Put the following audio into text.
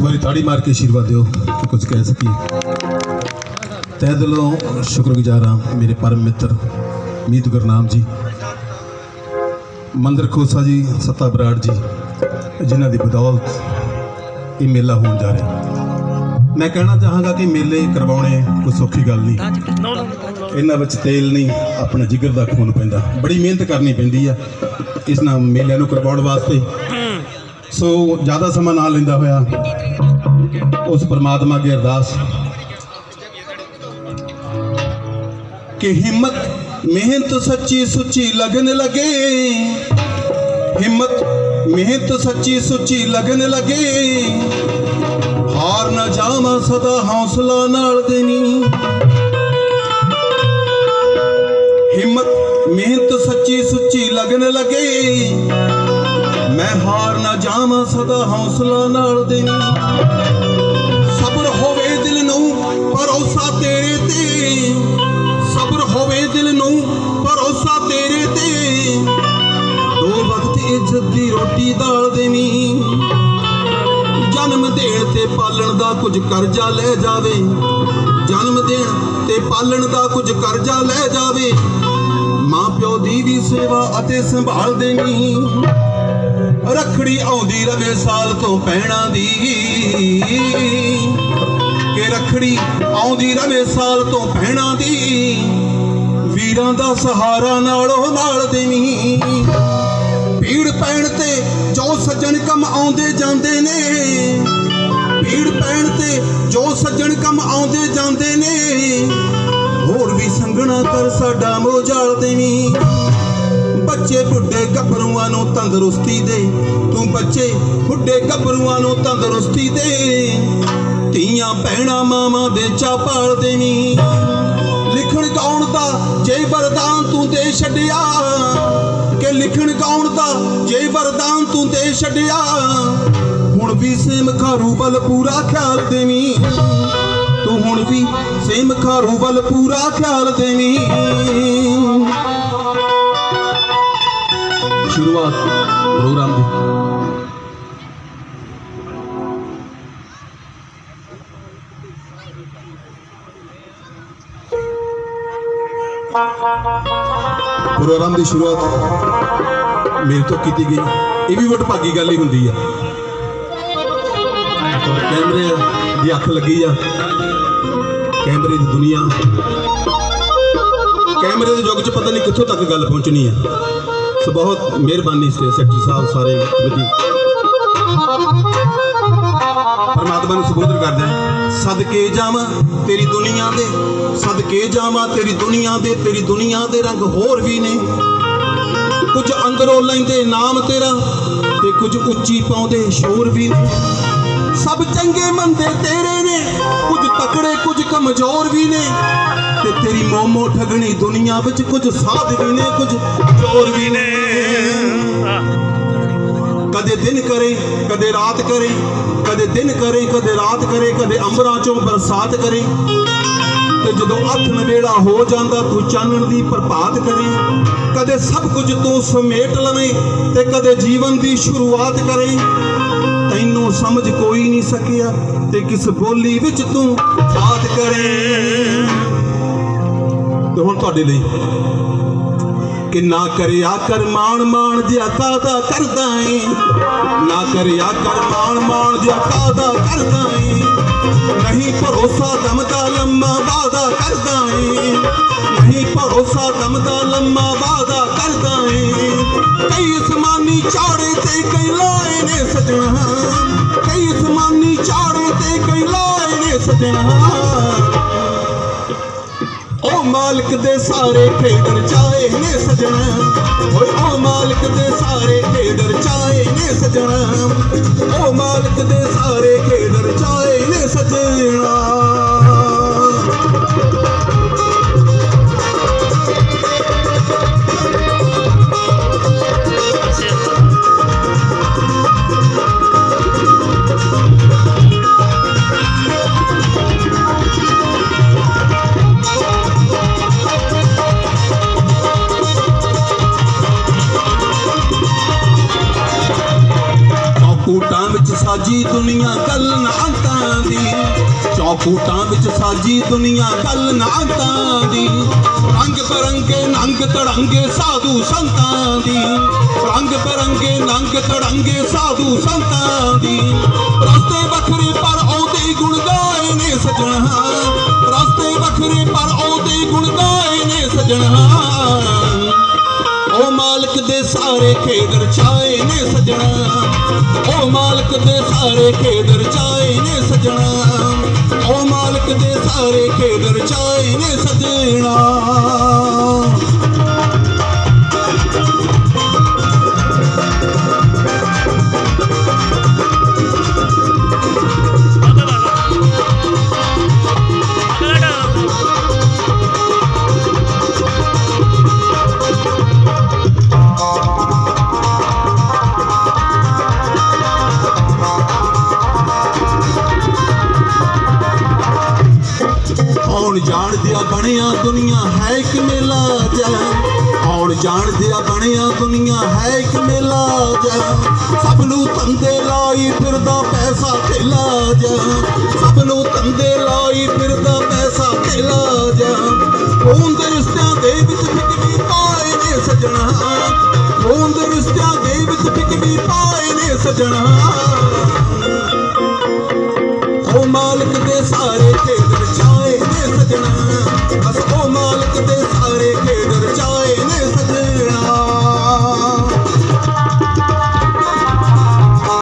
ਇੱਕ ਵਾਰੀ ਤਾੜੀ ਮਾਰ ਕੇ ਆਸ਼ੀਰਵਾਦ ਦਿਓ ਕਿ ਕੁਝ ਕਹਿ ਸਕੀਏ। ਤਹਿ ਦਿਲੋਂ ਸ਼ੁਕਰਗੁਜ਼ਾਰ ਹਾਂ ਮੇਰੇ ਪਰਮ ਮਿੱਤਰ ਮੀਤ ਗੁਰਨਾਮ ਜੀ ਮੰਦਰ ਖੋਸਾ ਜੀ ਸੱਤਾ ਬਰਾੜ ਜੀ ਜਿਨ੍ਹਾਂ ਦੀ ਬਦੌਲਤ ਇਹ ਮੇਲਾ ਹੋਣ ਜਾ ਰਿਹਾ। ਮੈਂ ਕਹਿਣਾ ਚਾਹਾਂਗਾ ਕਿ ਮੇਲੇ ਕਰਵਾਉਣੇ ਕੋਈ ਸੌਖੀ ਗੱਲ ਨਹੀਂ। ਇਹਨਾਂ ਵਿੱਚ ਤੇਲ ਨਹੀਂ ਆਪਣਾ ਜਿਗਰ ਦਾ ਖੂਨ ਪੈਂਦਾ। ਬੜੀ ਮਿਹਨਤ ਕਰਨੀ ਪੈਂਦੀ ਆ ਇਸ ਨਾਲ ਮੇਲਿਆਂ ਨੂੰ ਕਰਵਾਉਣ ਵਾਸਤੇ। ਸੋ ਜ਼ਿਆਦਾ ਸਮਾਂ ਨਾ ਲੈਂਦਾ ਹੋਇਆ ਉਸ ਪਰਮਾਤਮਾ ਦੀ ਅਰਦਾਸ ਕਿ ਹਿੰਮਤ, ਮਿਹਨਤ ਸੱਚੀ ਸੁੱਚੀ ਲਗਨ ਲਗੇ। ਹਿੰਮਤ, ਮਿਹਨਤ ਸੱਚੀ ਸੁੱਚੀ ਲਗਨ ਲਗੇ। ਹਾਰ ਨਾ ਜਾਵਾਂ ਸਦਾ ਹੌਸਲਾ ਨਾਲ ਦੇਣੀ। ਹਿੰਮਤ, ਮਿਹਨਤ ਸੱਚੀ ਸੁੱਚੀ ਲਗਨ ਲਗੇ। ਮੈਂ ਹਾਰ ਨਾ ਜਾਵਾਂ ਸਦਾ ਹੌਸਲਾ ਨਾਲ ਦੇਣੀ। ਭਰੋਸਾ ਤੇਰੇ ਤੇ। ਸਬਰ ਹੋਵੇ ਦਿਲ ਨੂੰ, ਭਰੋਸਾ ਤੇਰੇ ਤੇ। ਦੋ ਵਕਤ ਇੱਜ਼ਤ ਦੀ ਰੋਟੀ ਦਾਲ ਦੇਣੀ ਜਨਮ ਦੇਣ ਤੇ ਪਾਲਣ ਦਾ ਕੁਝ ਕਰਜ਼ਾ ਲੈ ਜਾਵੇ। ਜਨਮ ਦੇਣ ਤੇ ਪਾਲਣ ਦਾ ਕੁਝ ਕਰਜ਼ਾ ਲੈ ਜਾਵੇ। ਮਾਂ ਪਿਓ ਦੀ ਵੀ ਸੇਵਾ ਅਤੇ ਸੰਭਾਲ ਦੇਣੀ ਰਖੜੀ ਆਉਂਦੀ ਰਵੇ ਸਾਲ ਤੋਂ ਪਹਿਣਾ ਦੀ। ਕਿ ਰਖੜੀ ਆਉਂਦੀ ਰਵੇ ਸਾਲ ਤੋਂ ਪਹਿਣਾ ਦੀ। ਵੀਰਾਂ ਦਾ ਸਹਾਰਾ ਨਾਲੋਂ ਨਾਲ ਦੇਵੀਂ। ਭੀੜ ਪੈਣ ਤੇ ਜੋ ਸੱਜਣ ਕੰਮ ਆਉਂਦੇ ਜਾਂਦੇ ਨੇ। ਭੀੜ ਪੈਣ ਤੇ ਜੋ ਸੱਜਣ ਕੰਮ ਆਉਂਦੇ ਜਾਂਦੇ ਨੇ। ਹੋਰ ਵੀ ਸੰਗਣਾ ਕਰ ਸਾਡਾ ਮੋਜਾਲ ਦੇਵੀਂ। ਬੱਚੇ ਬੁੱਢੇ ਗੱਭਰੂਆਂ ਨੂੰ ਤੰਦਰੁਸਤੀ ਦੇ। ਤੂੰ ਬੱਚੇ ਬੁੱਢੇ ਗੱਭਰੂਆਂ ਨੂੰ ਤੰਦਰੁਸਤੀ ਦੇ। ਧੀਆਂ ਭੈਣਾਂ ਮਾਵਾਂ ਦੇ ਚਾ ਦੇਵੀਂ। ਲਿਖਣ ਗਾਉਣ ਦਾ ਜੇ ਵਰਦਾਨ ਤੂੰ ਦੇ ਛੱਡਿਆ? ਕਿ ਲਿਖਣ ਗਾਉਣ ਦਾ ਜੇ ਵਰਦਾਨ ਤੂੰ ਦੇ ਛੱਡਿਆ? ਹੁਣ ਵੀ ਸੇਮ ਖਾਰੂ ਵੱਲ ਪੂਰਾ ਖਿਆਲ ਦੇਵੀਂ। ਤੂੰ ਹੁਣ ਵੀ ਸੇਮ ਖਾਰੂ ਵੱਲ ਪੂਰਾ ਖਿਆਲ ਦੇਵੀਂ। ਸ਼ੁਰੂਆਤ ਪ੍ਰੋਗਰਾਮ ਦੀ। ਪ੍ਰੋਗਰਾਮ ਦੀ ਸ਼ੁਰੂਆਤ ਮੇਰੇ ਤੋਂ ਕੀਤੀ ਗਈ। ਇਹ ਵੀ ਵਡਭਾਗੀ ਗੱਲ ਹੀ ਹੁੰਦੀ ਆ। ਕੈਮਰੇ ਦੀ ਅੱਖ ਲੱਗੀ ਆ। ਕੈਮਰੇ ਦੀ ਦੁਨੀਆ। ਕੈਮਰੇ ਦੇ ਯੁੱਗ 'ਚ ਪਤਾ ਨਹੀਂ ਕਿੱਥੋਂ ਤੱਕ ਗੱਲ ਪਹੁੰਚਣੀ ਆ। ਸੋ ਬਹੁਤ ਮਿਹਰਬਾਨੀ ਸਟੇਜ ਸੈਕਟਰੀ ਸਾਹਿਬ ਸਾਰੇ ਵਿਧੀ ਪਰਮਾਤਮਾ ਨੂੰ ਸੁਬੋਧਨ ਕਰਦੇ ਹਾਂ। ਸਦਕੇ ਜਾਵਾਂ ਤੇਰੀ ਦੁਨੀਆ ਦੇ, ਸਦਕੇ ਜਾਵਾਂ ਤੇਰੀ ਦੁਨੀਆ ਦੇ, ਤੇਰੀ ਦੁਨੀਆ ਦੇ ਰੰਗ ਹੋਰ ਵੀ ਨੇ। ਕੁਝ ਅੰਦਰੋਂ ਲੈਂਦੇ ਨਾਮ ਤੇਰਾ ਤੇ ਕੁਝ ਉੱਚੀ ਪਾਉਂਦੇ ਸ਼ੋਰ ਵੀ ਨੇ। ਸਭ ਚੰਗੇ ਮੰਦੇ ਤੇਰੇ ਨੇ, ਕੁਝ ਤਕੜੇ, ਕੁਝ ਕਮਜ਼ੋਰ ਵੀ ਨੇ। ਤੇ ਤੇਰੀ ਮੋਮੋ ਠਗਣੀ ਦੁਨੀਆ ਵਿੱਚ ਕੁਝ ਸਾਧ ਵੀ ਨੇ, ਕੁਝ ਚੋਰ ਵੀ ਨੇ। ਕਦੇ ਦਿਨ ਕਰੇ, ਕਦੇ ਰਾਤ ਕਰੇ, ਕਦੇ ਦਿਨ ਕਰੇ, ਕਦੇ ਰਾਤ ਕਰੇ, ਕਦੇ ਅੰਬਰਾਂ ਚੋਂ ਬਰਸਾਤ ਕਰੇ। ਤੇ ਜਦੋਂ ਅੱਖ ਨਵੇੜਾ ਹੋ ਜਾਂਦਾ, ਤੂੰ ਚਾਨਣ ਦੀ ਪ੍ਰਭਾਤ ਕਰੇ। ਕਦੇ ਸਭ ਕੁਝ ਤੂੰ ਸਮੇਟ ਲਵੇਂ ਤੇ ਕਦੇ ਜੀਵਨ ਦੀ ਸ਼ੁਰੂਆਤ ਕਰੇ। ਤੈਨੂੰ ਸਮਝ ਕੋਈ ਨਹੀਂ ਸਕਿਆ ਤੇ ਕਿਸ ਬੋਲੀ ਵਿੱਚ ਤੂੰ ਬਾਤ ਕਰੇ। ਤੇ ਹੁਣ ਤੁਹਾਡੇ ਲਈ ਕਿ ਨਾ ਕਰਿਆ ਕਰ ਮਾਣ ਮਾਣ ਜਿਆ ਕਾਦਾ ਕਰਦਾ ਏ? ਨਾ ਕਰਿਆ ਕਰ ਮਾਣ ਮਾਣ ਜਿਆ ਕਾਦਾ ਕਰਦਾ ਏ? ਨਹੀਂ ਭਰੋਸਾ ਦਮ ਲੰਮਾ ਵਾਦਾ ਕਰਦਾ ਏ? ਨਹੀਂ ਭਰੋਸਾ ਦਮਦਾ ਲੰਮਾ ਵਾਦਾ ਕਰਦਾ ਏ? ਕਈ ਅਸਮਾਨੀ ਚਾੜੇ ਤੇ ਕਈ ਲਾਏ ਨੇ ਸਜਣਾ। ਕਈ ਅਸਮਾਨੀ ਚਾੜੇ ਤੇ ਕਈ ਲਾਏ ਨੇ ਸਜਣਾ। ਉਹ ਮਾਲਕ ਦੇ ਸਾਰੇ ਖੇਡਰ ਚਾਏ ਨੇ ਸਜਣਾ। ਓਏ ਉਹ ਮਾਲਕ ਦੇ ਸਾਰੇ ਖੇਡਰ ਚਾਏ ਨੇ ਸਜਣਾ। ਉਹ ਮਾਲਕ ਦੇ ਸਾਰੇ ਖੇਡਰ ਚਾਏ ਨੇ ਸਜਣਾ। ਕੂਟਾਂ ਵਿੱਚ ਸਾਜੀ ਦੁਨੀਆ ਗੱਲ ਨਾ ਦੀ। ਚੌਕੂਟਾਂ ਵਿੱਚ ਸਾਜੀ ਦੁਨੀਆ ਗੱਲ ਨਾ ਦੀ। ਰੰਗ ਬਰੰਗੇ, ਨੰਗ ਤੜੰਗੇ ਸਾਧੂ ਸੰਤਾਂ ਦੀ। ਰੰਗ ਬਰੰਗੇ, ਨੰਗ ਤੜੰਗੇ ਸਾਧੂ ਸੰਤਾਂ ਦੀ। ਰਸਤੇ ਵੱਖਰੇ ਪਰ ਆਉਂਦੇ ਗੁਣ ਗਾਏ ਨੇ ਸਜਣਾ। ਰਸਤੇ ਵੱਖਰੇ ਪਰ ਆਉਂਦੇ ਗੁਣ ਗਾਏ ਨੇ ਸਜਣਾ। ਦੇ ਸਾਰੇ ਖੇਦਰ ਛਾਏ ਨੇ ਸਜਣਾ। ਓ ਮਾਲਕ ਦੇ ਸਾਰੇ ਖੇਦਰ ਛਾਏ ਨੇ ਸਜਣਾ। ਓ ਮਾਲਕ ਦੇ ਸਾਰੇ ਖੇਦਰ ਛਾਏ ਨੇ ਸਜਣਾ। ਆਉਣ ਜਾਣ ਦਿਆ ਬਣਿਆ ਦੁਨੀਆ ਹੈ ਇੱਕ ਮੇਲਾ ਜਾ? ਜਾਣ ਦਿਆ ਬਣਿਆ ਦੁਨੀਆ ਹੈ ਇੱਕ ਮੇਲਾ ਜਾ? ਸਭ ਨੂੰ ਤੰਦੇ ਲਾਈ ਫਿਰਦਾ ਪੈਸਾ ਥੇਲਾ ਜਾ। ਸਭ ਨੂੰ ਤੰਦੇ ਲਾਈ ਫਿਰਦਾ ਪੈਸਾ ਥੇਲਾ ਜਾ। ਹੋਂਦ ਰਿਸ਼ਤਿਆਂ ਦੇ ਵਿੱਚ ਫਿਕਰੀ ਪਾਏ ਨੇ ਸਜਣਾ। ਹੋਂਦ ਰਿਸ਼ਤਿਆਂ ਦੇ ਵਿੱਚ ਫਿਕਰੀ ਪਾਏ ਨੇ ਸਜਣਾ।